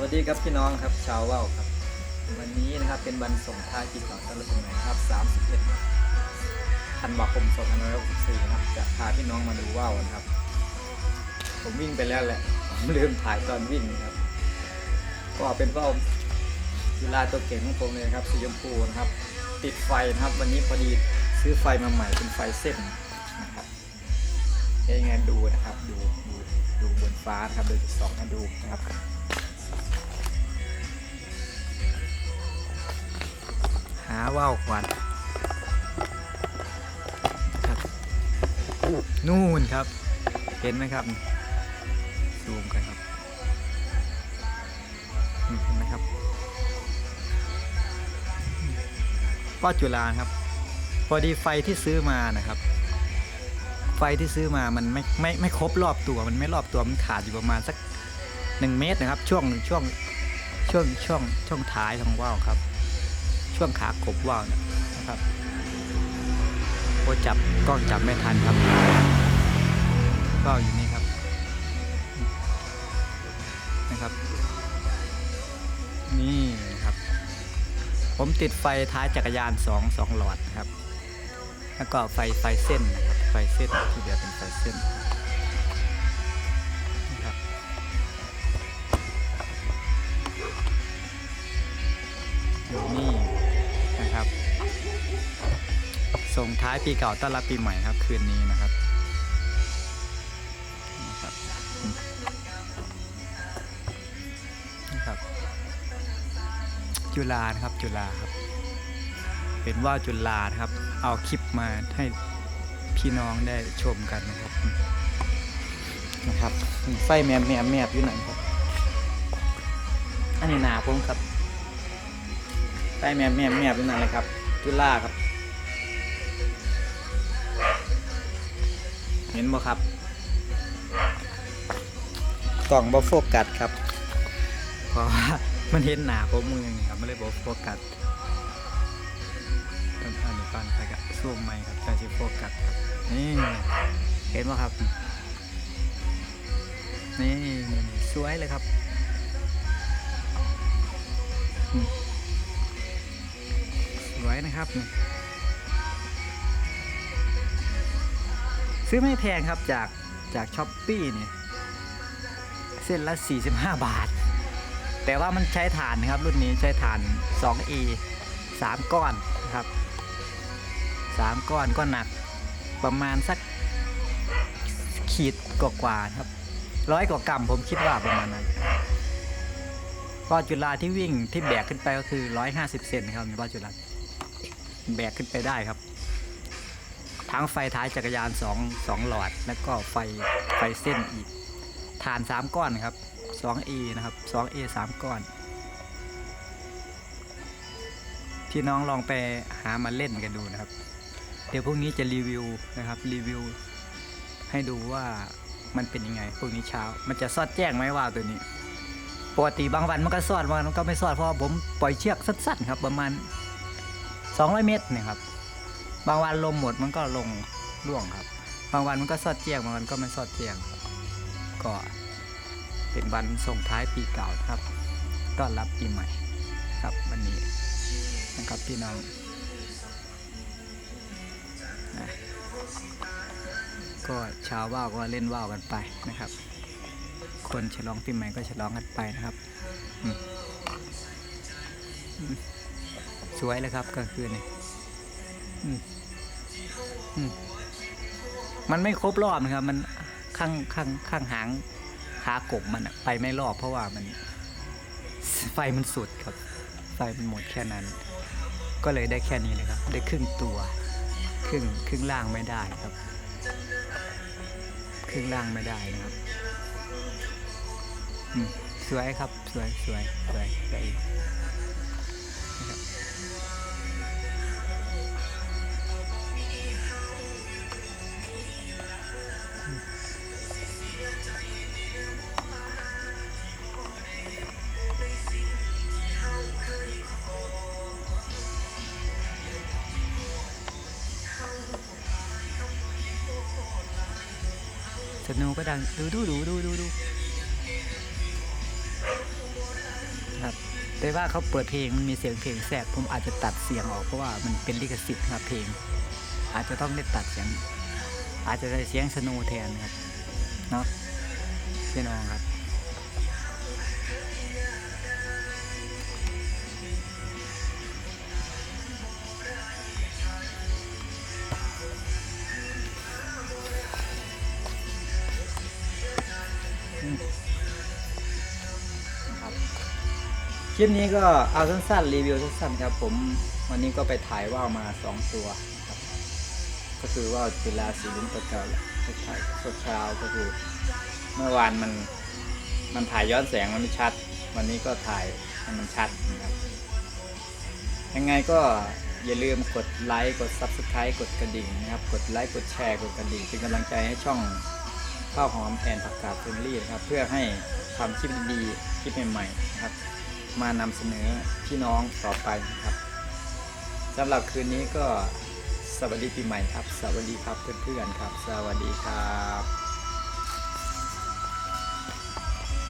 วัสดีครับพี่น้องครับชาวว่าวครับ วันนี้นะครับเป็นวันส่งท้ายปีเก่าต้อนรับปีใหม่ครับ 31ธันวาคม2564นะครับจะพาพี่น้องมาดูว่าวนะครับ ผมวิ่งไปแล้วแหละผมลืมถ่ายตอนวิ่งนะครับ ก็เป็นว่าวจุฬาตัวเก่งของผมเลยครับสีชมพูนะครับ ติดไฟนะครับ วันนี้พอดีซื้อไฟมาใหม่เป็นไฟเส้นนะครับยังไงดูนะครับดูดูดูบนฟ้าครับโดยจะส่องให้ดูนะครับาว่าวควันครับนู่นครับ เห็นไหมครับซูมกันครับเห็นไหมครับป้าจุฬาครับ พอดีไฟที่ซื้อมานะครับ ไฟที่ซื้อมามันไม่ไม่ไม่ครบรอบตัวมันไม่รอบตัวมันขาดอยู่ประมาณสักหนึ่งเมตรนะครับ ช่วงช่วงช่วงช่วงช่วงท้ายของว่าวครับ ช่วงขากบว่าวนะครับโอจับกล้องจับไม่ทันครับว่าวอยู่นี่ครับนะครับ นี่นะครับ ผมติดไฟท้ายจักรยานสองสองหลอดนะครับ แล้วก็ไฟไฟเส้นนะครับไฟเส้นที่เหลือเป็นไฟเส้นนี่ ส่งท้ายปีเก่าต้อนรับปีใหม่ครับ คืนนี้นะครับนะครับนะครับ จุฬานะครับจุฬาครับเป็นว่าจุฬานะครับ เอาคลิปมาให้พี่น้องได้ชมกันนะครับนะครับไฟแมบแมบแมบอยู่ไหนครับอันนี้หนาผมครับไฟแมบแมบแมบอยู่นั่นเลยครับ จุฬาครับ เห็นบ่ครับกล่องบ่โฟกัสครับเพราะว่ามันเห็นหนาผมมือนี่ครับไม่เลยบ่โฟกัสต้นอันนี้ก่อนไปกับซูมใหม่ครับจะสิโฟกัสครับนี่เห็นไหมครับนี่นี่นี่สวยเลยครับอืมส วยนะครับ ซื้อไม่แพงครับจากจากช้อปปี้เนี่ยเส้นละ 45 บาท แต่ว่ามันใช้ฐานนะครับ รุ่นนี้ใช้ฐาน 2E 3ก้อนนะครับสามก้อนก็หนักประมาณสักขีดกว่าๆครับร้อยกว่ากรัมผมคิดว่าประมาณนั้นว่าจุฬาที่วิ่งที่แบกขึ้นไปก็คือร้อยห้าสิบเซนครับว่าจุฬา แบกขึ้นไปได้ครับ ทั้งไฟท้ายจักรยานสองสองหลอด แล้วก็ไฟไฟเส้นอีกฐานสามก้อนครับสองเอนะครับสองเอสามก้อน พี่น้องลองไปหามาเล่นกันดูนะครับ เดี๋ยวพรุ่งนี้จะรีวิวนะครับรีวิว ให้ดูว่ามันเป็นยังไงพรุ่งนี้เช้า มันจะสอดแจ้งไหมว่าตัวนี้ปกติบางวันมันก็สอดบางวันมันก็ไม่สอดเพราะผมปล่อยเชือกสั้นๆครับประมาณ 200 เมตรเนี่ยครับ บางวันลมหมดมันก็ลงร่วงครับ บางวันมันก็สอดแจ้งบางวันก็ไม่สอดแจ้งครับก็เป็นวันส่งท้ายปีเก่าครับ ต้อนรับปีใหม่ครับวันนี้นะครับพี่น้องก็ชาวว่าวก็เล่นว่าวกันไปนะครับ คนฉลองปีใหม่ก็ฉลองกันไปนะครับ อืม สวยเลยครับกลางคืนนี่มันไม่ครบรอบนะครับ มันข้างข้างข้างหางขากบมันไปไม่รอบเพราะว่ามัน ไฟมันสุดครับ ไฟมันหมดแค่นั้น ก็เลยได้แค่นี้เลยครับ ได้ครึ่งตัว ครึ่งครึ่งล่างไม่ได้ครับ ครึ่งล่างไม่ได้นะครับสวยครับ สวยสวยสวยสวย สนูก็ดังดูดูดูดูดูดูแต่ว่าเขาเปิดเพลงมันมีเสียงเพลงแสบผมอาจจะตัดเสียงออกเพราะว่ามันเป็นลิขสิทธิ์ครับเพลง อาจจะต้องได้ตัดเสียง อาจจะได้เสียงสโนว์แทนครับเนาะพี่น้องครับ คลิปนี้ก็เอาสั้นๆรีวิวสั้นๆครับ ผมวันนี้ก็ไปถ่ายว่าวมาสองตัวครับก็คือว่าวจุฬาสีลุ้นตัวเก่าแหละไปถ่ายสดเช้าก็คือ เมื่อวานมันมันถ่ายย้อนแสงมันไม่ชัด วันนี้ก็ถ่ายให้มันชัดนะครับ ยังไงก็อย่าลืมกดไลค์กด Subscribe กดกระดิ่งนะครับ กดไลค์กดแชร์กดกระดิ่งเป็นกำลังใจให้ช่อง ข้าวหอมแอนผักกาดเฟมิลี่นะครับ เพื่อให้ทำคลิปดีๆคลิปใหม่ๆนะครับ มานำเสนอพี่น้องต่อไปนะครับสำหรับคืนนี้ก็สวัสดีปีใหม่ครับ สวัสดีครับเพื่อนๆครับ สวัสดีครับ